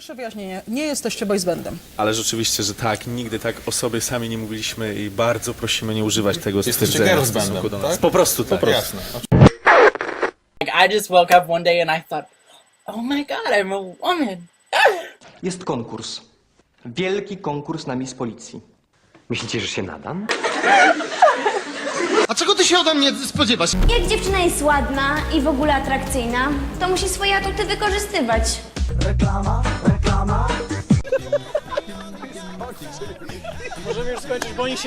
Pierwsze wyjaśnienie. Nie jesteście boys bandem. Ale rzeczywiście, że tak, nigdy tak o sobie sami nie mówiliśmy i bardzo prosimy nie używać tego stwierdzenia w girls stosunku bandem, do nas. tak? Po prostu tak. Jasne. Like I just woke up one day and I thought, oh my god, I'm a woman. Jest konkurs. Wielki konkurs na Miss Policji. Myślicie, że się nadam? A czego ty się ode mnie spodziewasz? Jak dziewczyna jest ładna i w ogóle atrakcyjna, to musi swoje atuty wykorzystywać.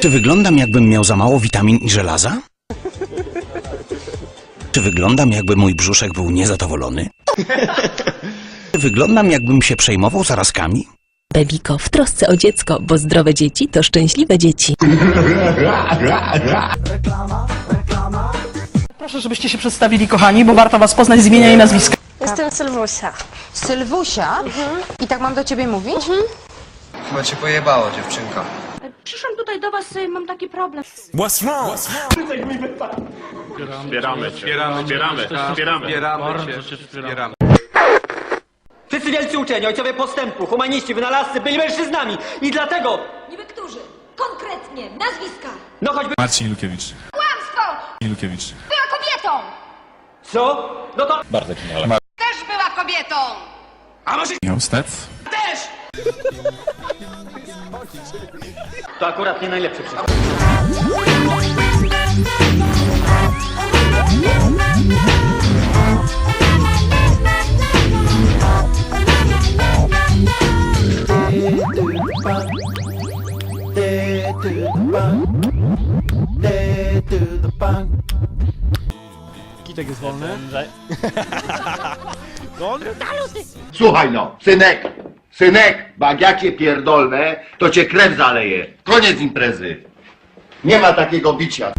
Czy wyglądam jakbym miał za mało witamin i żelaza? Czy wyglądam jakby mój brzuszek był niezadowolony? Czy wyglądam jakbym się przejmował zarazkami? Bebiko w trosce o dziecko, bo zdrowe dzieci to szczęśliwe dzieci. Proszę, żebyście się przedstawili, kochani, bo warto was poznać z imienia i nazwiska. Jestem Sylwusia. Sylwusia? I tak mam do ciebie mówić? Chyba cię pojebało, dziewczynka. Przyszłam tutaj do was, mam taki problem. Wszyscy wielcy uczeni, ojcowie postępu, humaniści, wynalazcy byli mężczyznami i dlatego, Niby którzy? Konkretnie, nazwiska. no choćby... Marcin Lukiewicz. Kłamstwo! Lukiewicz. Była kobietą! Co? No to... Też była kobietą! Miał stet. To akurat nie najlepszy przykład. Słuchaj no, synek, synek, cię pierdolnę, to cię krew zaleje. Koniec imprezy. Nie ma takiego bicia.